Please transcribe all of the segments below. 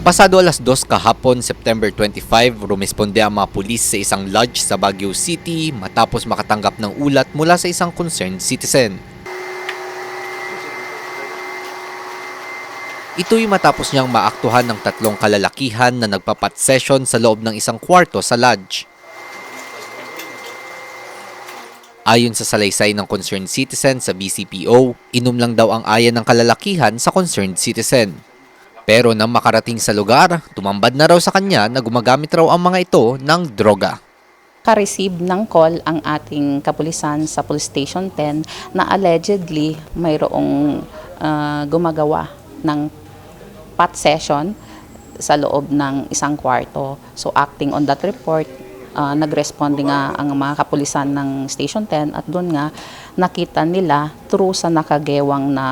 Pasado alas 2 kahapon, September 25, rumesponde ang mga pulis sa isang lodge sa Baguio City matapos makatanggap ng ulat mula sa isang concerned citizen. Ito'y matapos niyang maaktuhan ng tatlong kalalakihan na nagpapat session sa loob ng isang kwarto sa lodge. Ayon sa salaysay ng concerned citizen sa BCPO, inom lang daw ang aya ng kalalakihan sa concerned citizen. Pero nang makarating sa lugar, tumambad na raw sa kanya na gumagamit raw ang mga ito ng droga. ka-receive ng call ang ating kapulisan sa Police Station 10 na allegedly mayroong ah, gumagawa ng pot session sa loob ng isang kwarto. So acting on that report, ah, nag-responde nga ang mga kapulisan ng Station 10 at doon nga nakita nila through sa nakagewang na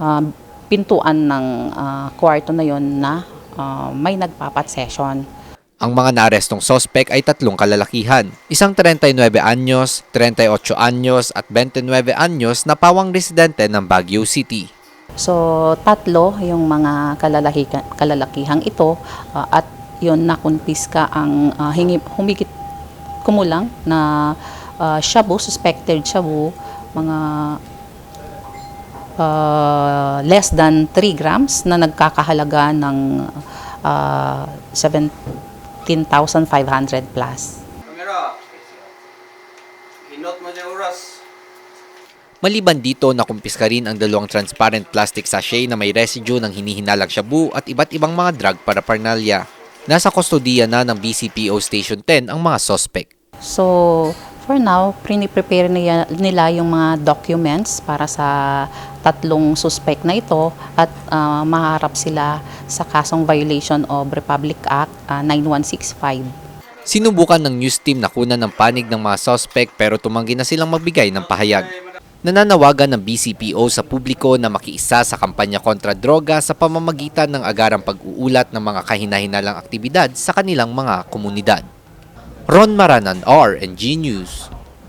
ah, pintuan ng ah, kwarto na yon na ah, may nagpapat session. Ang mga naarestong sospek ay tatlong kalalakihan, isang 39 anyos, 38 anyos at 29 anyos na pawang residente ng Baguio City. So, tatlo yung mga kalalakihan, kalalakihang ito ah, at yun nakumpiska ang ah, hingi, humigit kumulang na ah, shabu, suspected shabu, mga ah, less than 3 grams na nagkakahalaga ng ah, 17,500 plus. Maliban dito, nakumpiska rin ang dalawang transparent plastic sachet na may residue ng hinihinalang shabu at iba't ibang mga drug paraphernalia. Nasa kustodiya na ng BCPO Station 10 ang mga sospek. So, for now, prepare nila, yung mga documents para sa tatlong suspect na ito at ah, maharap sila sa kasong violation of Republic Act ah, 9165. Sinubukan ng news team na kunan ng panig ng mga sospek pero tumanggi na silang magbigay ng pahayag. Nananawagan ng BCPO sa publiko na makiisa sa kampanya kontra droga sa pamamagitan ng agarang pag-uulat ng mga kahinahinalang aktibidad sa kanilang mga komunidad. Ron Maranan, RNG News.